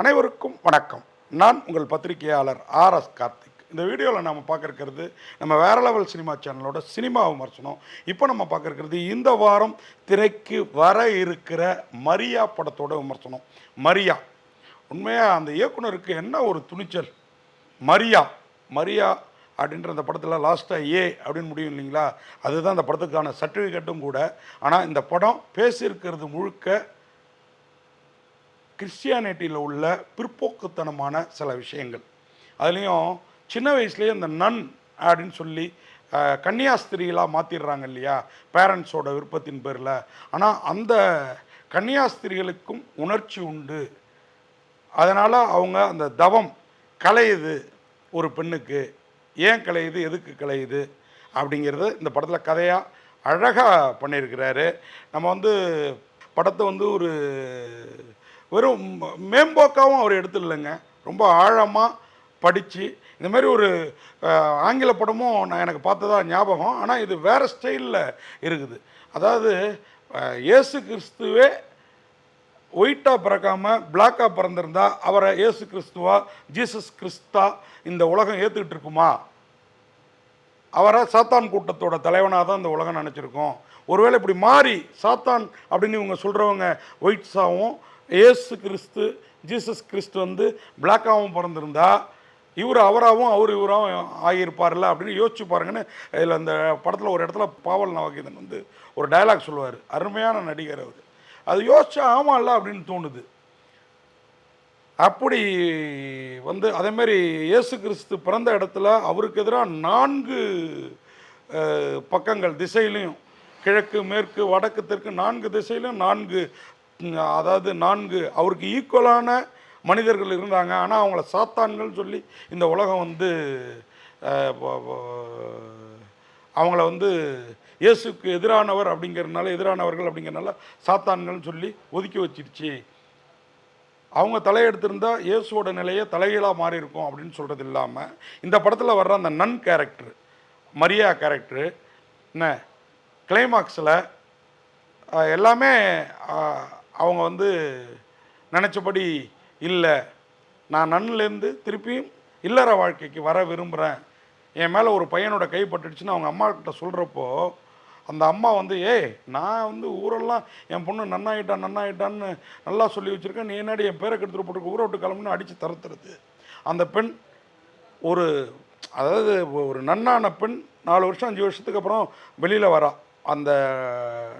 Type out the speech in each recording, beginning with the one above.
அனைவருக்கும் வணக்கம். நான் உங்கள் பத்திரிகையாளர் ஆர் எஸ் கார்த்திக். இந்த வீடியோவில் நம்ம பார்க்க நம்ம வேற லெவல் சினிமா சேனலோட சினிமா விமர்சனம். இப்போ நம்ம பார்க்க இந்த வாரம் திரைக்கு வர இருக்கிற மரியா படத்தோட விமர்சனம். மரியா. உண்மையாக அந்த இயக்குனருக்கு என்ன ஒரு துணிச்சல்? மரியா. மரியா அப்படின்ற அந்த படத்தில் லாஸ்ட்டாக ஏ அப்படின்னு முடியும் இல்லைங்களா? அதுதான் அந்த படத்துக்கான சர்டிஃபிகேட்டும் கூட. ஆனால் இந்த படம் பேசியிருக்கிறது முழுக்க கிறிஸ்டியானிட்டியில் உள்ள பிற்போக்குத்தனமான சில விஷயங்கள். அதுலேயும் சின்ன வயசுலேயே இந்த நன் அப்படின்னு சொல்லி கன்னியாஸ்திரிகளாக மாற்றிடுறாங்க இல்லையா? பேரண்ட்ஸோட விருப்பத்தின் பேரில். ஆனால் அந்த கன்னியாஸ்திரிகளுக்கும் உணர்ச்சி உண்டு. அதனால் அவங்க அந்த தவம் கலையுது ஒரு பெண்ணுக்கு. ஏன் கலையுது எதுக்கு கலையுது அப்படிங்கிறது இந்த படத்தில் கதையாக அழகாக பண்ணியிருக்கிறாரு. நம்ம வந்து படத்தை வந்து ஒரு வெறும் மேம்போக்காகவும் அவர் எடுத்துடலைங்க. ரொம்ப ஆழமாக படித்து இந்த மாதிரி ஒரு ஆங்கில படமும் நான் எனக்கு பார்த்ததா ஞாபகம். ஆனால் இது வேறு ஸ்டைலில் இருக்குது. அதாவது இயேசு கிறிஸ்துவே ஒயிட்டாக பிறக்காமல் பிளாக்காக பிறந்திருந்தா அவரை இயேசு கிறிஸ்துவா ஜீசஸ் கிறிஸ்தா இந்த உலகம் ஏற்றுக்கிட்டு இருக்குமா? அவரை சாத்தான் கூட்டத்தோட தலைவனாக தான் இந்த உலகம் நினச்சிருக்கோம். ஒருவேளை இப்படி மாறி சாத்தான் அப்படின்னு இவங்க சொல்கிறவங்க ஒயிட்ஸாகவும் ஏசு கிறிஸ்து ஜீசஸ் கிறிஸ்து வந்து பிளாக்காகவும் பிறந்திருந்தா இவர் அவராகவும் அவர் இவராகவும் ஆகியிருப்பார்ல அப்படின்னு யோசிச்சு பாருங்கன்னு இதில் அந்த படத்தில் ஒரு இடத்துல பாவல் நவகீதன் வந்து ஒரு டயலாக் சொல்லுவார். அருமையான நடிகர் அவர். அது யோசிச்சா ஆமாம்ல அப்படின்னு தோணுது. அப்படி வந்து அதேமாரி இயேசு கிறிஸ்து பிறந்த இடத்துல அவருக்கு எதிராக நான்கு பக்கங்கள் திசையிலையும் கிழக்கு மேற்கு வடக்கு தெற்கு நான்கு திசையிலும் நான்கு அதாவது நான்கு அவருக்கு ஈக்குவலான மனிதர்கள் இருந்தாங்க. ஆனால் அவங்கள சாத்தான்கள் சொல்லி இந்த உலகம் வந்து அவங்கள வந்து இயேசுக்கு எதிரானவர் அப்படிங்கிறதுனால எதிரானவர்கள் அப்படிங்கிறனால சாத்தான்கள்னு சொல்லி ஒதுக்கி வச்சிருச்சு. அவங்க தலையெடுத்திருந்தா இயேசுவோட நிலையை தலைகீழாக மாறி இருக்கும் அப்படின்னு சொல்கிறது இல்லாமல் இந்த படத்தில் வர்ற அந்த நன் கேரக்டர் மரியா கேரக்டரு என்ன கிளைமாக்ஸில் எல்லாமே அவங்க வந்து நினச்சபடி இல்லை. நான் நன்லேருந்து திருப்பியும் இல்லற வாழ்க்கைக்கு வர விரும்புகிறேன் என் மேலே ஒரு பையனோட கைப்பட்டுடுச்சுன்னு அவங்க அம்மாக்கிட்ட சொல்கிறப்போ அந்த அம்மா வந்து ஏய் நான் வந்து ஊரெல்லாம் என் பொண்ணு நன்னாயிட்டான் நன்னாயிட்டான்னு நல்லா சொல்லி வச்சுருக்கேன். நீ என்னடி என் பேரை கெடுத்துட்டு போட்டுருக்க? ஊரை விட்டு கிளம்புன்னு அடித்து தரத்துறது. அந்த பெண் ஒரு அதாவது ஒரு நன்னான பெண் நாலு வருஷம் அஞ்சு வருஷத்துக்கு அப்புறம் வெளியில் வரா. அந்த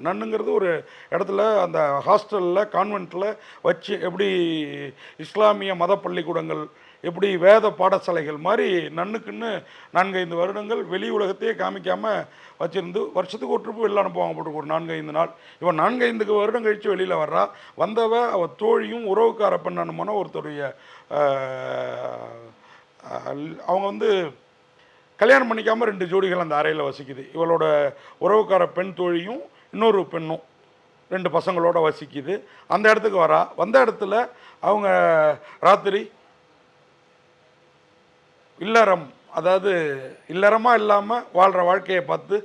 நன்னுங்கிறது ஒரு இடத்துல அந்த ஹாஸ்டலில் கான்வெண்ட்டில் வச்சு எப்படி இஸ்லாமிய மத பள்ளிக்கூடங்கள் எப்படி வேத பாடசாலைகள் மாதிரி நன்னுக்குன்னு நான்கைந்து வருடங்கள் வெளி உலகத்தையே காமிக்காமல் வச்சிருந்து வருஷத்துக்கு ஒரு ட்ரிப்பு வெளில அனுப்புவாங்க போட்டு ஒரு நான்கைந்து நாள். இவன் நான்கைந்துக்கு வருடம் கழித்து வெளியில் வர்றா. வந்தவ அவள் தோழியும் உறவுக்கார பெண்ணனுமான ஒருத்தருடைய அவங்க வந்து கல்யாணம் பண்ணிக்காமல் ரெண்டு ஜோடிகள் அந்த அறையில் வசிக்குது. இவளோட உறவுக்கார பெண் தோழியும் இன்னொரு பெண்ணும் ரெண்டு பசங்களோட வசிக்குது. அந்த இடத்துக்கு வரா. வந்த இடத்துல அவங்க ராத்திரி இல்லறம் அதாவது இல்லறமாக இல்லாமல் வாழ்கிற வாழ்க்கையை பார்த்து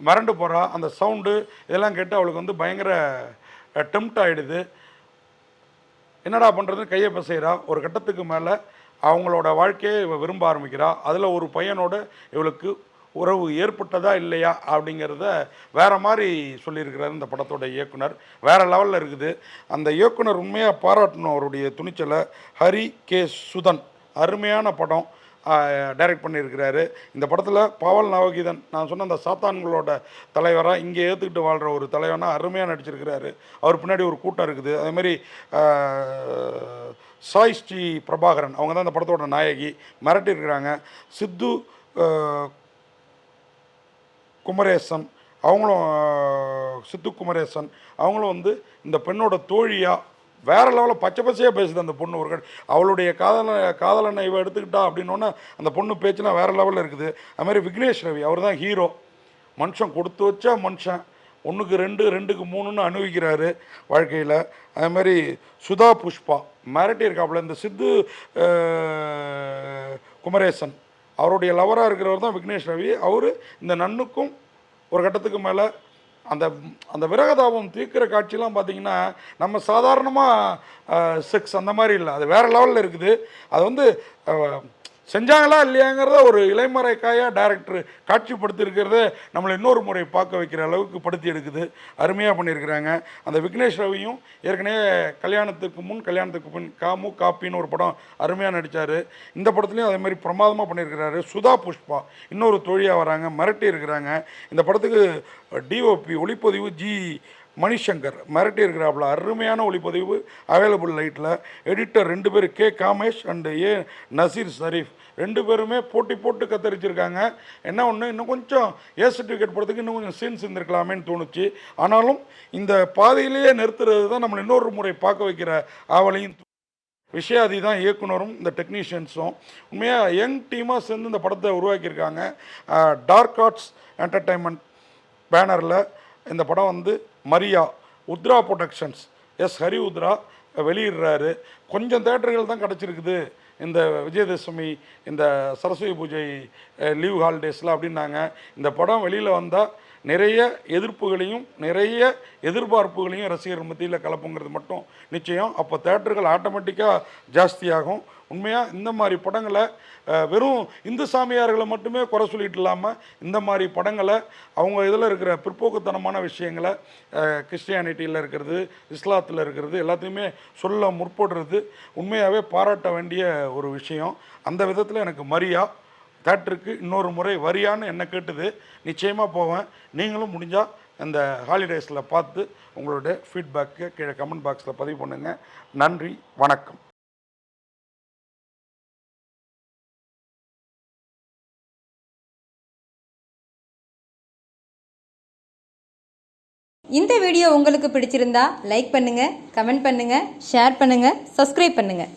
மறண்டு போகிறா அந்த சவுண்டு இதெல்லாம் கேட்டு அவளுக்கு வந்து பயங்கர டெம்ட் ஆகிடுது என்னடா பண்ணுறதுன்னு கையை பிசைகிறா ஒரு கட்டத்துக்கு மேலே அவங்களோட வாழ்க்கையை இவ விரும்ப ஆரம்பிக்கிறா. அதில் ஒரு பையனோட இவளுக்கு உறவு ஏற்பட்டதா இல்லையா அப்படிங்கிறத வேற மாதிரி சொல்லியிருக்கிறார் இந்த படத்தோட இயக்குனர். வேறு லெவலில் இருக்குது. அந்த இயக்குனர் உண்மையாக பாராட்டணும் அவருடைய துணிச்சலை. ஹரி கே. சுதன். அருமையான படம். டைரக்ட் பண்ணியிருக்கிறாரு. இந்த படத்தில் பாவல் நவகீதன் நான் சொன்ன அந்த சாத்தான்களோட தலைவராக இங்கே ஏற்றுக்கிட்டு வாழ்கிற ஒரு தலைவனாக அருமையாக நடிச்சிருக்கிறாரு. அவர் பின்னாடி ஒரு கூட்டம் இருக்குது. அதேமாரி சாய் ஸ்ரீ பிரபாகரன் அவங்க தான் இந்த படத்தோட நாயகி மிரட்டியிருக்கிறாங்க. சித்து குமரேசன் அவங்களும் சித்து குமரேசன் அவங்களும் வந்து இந்த பெண்ணோட தோழியாக வேற லெவலில் பச்சை பச்சையாக பேசுது அந்த பொண்ணு ஒரு அவளுடைய காதல காதலனை இவ எடுத்துக்கிட்டா அப்படின்னோன்னா அந்த பொண்ணு பேச்சுலாம் வேற லெவலில் இருக்குது. அதுமாதிரி விக்னேஷ் ரவி அவர் தான் ஹீரோ மனுஷன் கொடுத்து வச்சா மனுஷன். ஒன்றுக்கு ரெண்டு ரெண்டுக்கு மூணுன்னு அனுபவிக்கிறாரு வாழ்க்கையில். அது மாதிரி சுதா புஷ்பா மிரட்டி இருக்காப்புல. இந்த சித்து குமரேசன் அவருடைய லவராக இருக்கிறவர் தான் விக்னேஷ் ரவி. அவர் இந்த நன்னுக்கும் ஒரு கட்டத்துக்கு மேலே அந்த அந்த விரகதாபம் தீர்க்கிற காட்சிலாம் பார்த்திங்கன்னா நம்ம சாதாரணமாக செக்ஸ் அந்த மாதிரி இல்லை. அது வேறு லெவலில் இருக்குது. அது வந்து செஞ்சாங்களா இல்லையாங்கிறத ஒரு இலைமறைக்காயாக டேரக்டர் காட்சிப்படுத்தியிருக்கிறத நம்மளை இன்னொரு முறை பார்க்க வைக்கிற அளவுக்கு படுத்தி எடுக்குது. அருமையாக பண்ணியிருக்கிறாங்க. அந்த விக்னேஷ் ரவியும் ஏற்கனவே கல்யாணத்துக்கு முன் கல்யாணத்துக்கு பின் காமு காப்பின்னு ஒரு படம் அருமையாக நடித்தார் இந்த படத்துலையும் அதே மாதிரி பிரமாதமாக பண்ணியிருக்கிறாரு. சுதா புஷ்பா இன்னொரு தோழியாக வராங்க மிரட்டி இருக்கிறாங்க இந்த படத்துக்கு டிஓபி ஒளிப்பதிவு ஜி மணிசங்கர் மிரட்டி இருக்கிறாப்புல அருமையான ஒளிப்பதிவு அவைலபிள் லைட்டில் எடிட்டர் ரெண்டு பேர் K. Kamesh and A. Nasir Sharif ரெண்டு பேருமே போட்டி போட்டு கத்தரிச்சிருக்காங்க. என்ன ஒன்று இன்னும் கொஞ்சம் ஏ சர்டிஃபிகேட் போடுறதுக்கு இன்னும் கொஞ்சம் சீன்ஸ் இருந்திருக்கலாமேன்னு தோணுச்சு. ஆனாலும் இந்த பாதையிலேயே நிறுத்துறது தான் நம்மளை இன்னொரு முறை பார்க்க வைக்கிற ஆவலையும் விஷயாதி தான் இயக்குனரும் இந்த டெக்னீஷியன்ஸும் உண்மையாக யங் டீமாக சேர்ந்து இந்த படத்தை உருவாக்கியிருக்காங்க. டார்க் ஆர்ட்ஸ் என்டர்டைன்மெண்ட் பேனரில் இந்த படம் வந்து மரியா உத்ரா ப்ரொடக்ஷன்ஸ் எஸ் ஹரி உத்ரா வெளியிடுறாரு. கொஞ்சம் தேட்டர்கள் தான் கிடச்சிருக்குது. இந்த விஜயதசமி இந்த சரஸ்வதி பூஜை லீவ் ஹாலிடேஸில் அப்படின்னாங்க. இந்த படம் வெளியில் வந்தால் நிறைய எதிர்ப்புகளையும் நிறைய எதிர்பார்ப்புகளையும் ரசிகர் மத்தியில் கலப்புங்கிறது மட்டும் நிச்சயம். அப்போ தேட்டர்கள் ஆட்டோமேட்டிக்காக ஜாஸ்தியாகும். உண்மையாக இந்த மாதிரி படங்களை வெறும் இந்து சாமியார்களை மட்டுமே குறை சொல்லிட்டு இல்லாமல் இந்த மாதிரி படங்களை அவங்க இதில் இருக்கிற பிற்போக்குத்தனமான விஷயங்களை கிறிஸ்டியானிட்டியில் இருக்கிறது இஸ்லாத்தில் இருக்கிறது எல்லாத்தையுமே சொல்ல முற்படுறது உண்மையாகவே பாராட்ட வேண்டிய ஒரு விஷயம். அந்த விதத்தில் எனக்கு மரியா. தேட்டருக்கு இன்னொரு முறை வரியான்னு என்ன கேட்டுது. நிச்சயமாக போவேன். நீங்களும் முடிஞ்சால் அந்த ஹாலிடேஸில் பார்த்து உங்களுடைய ஃபீட்பேக்கு கீழே கமெண்ட் பாக்ஸில் பதிவு பண்ணுங்கள் நன்றி. வணக்கம். இந்த வீடியோ உங்களுக்கு பிடிச்சிருந்தா லைக் பண்ணுங்கள் கமெண்ட் பண்ணுங்கள் ஷேர் பண்ணுங்கள் சப்ஸ்கிரைப் பண்ணுங்கள்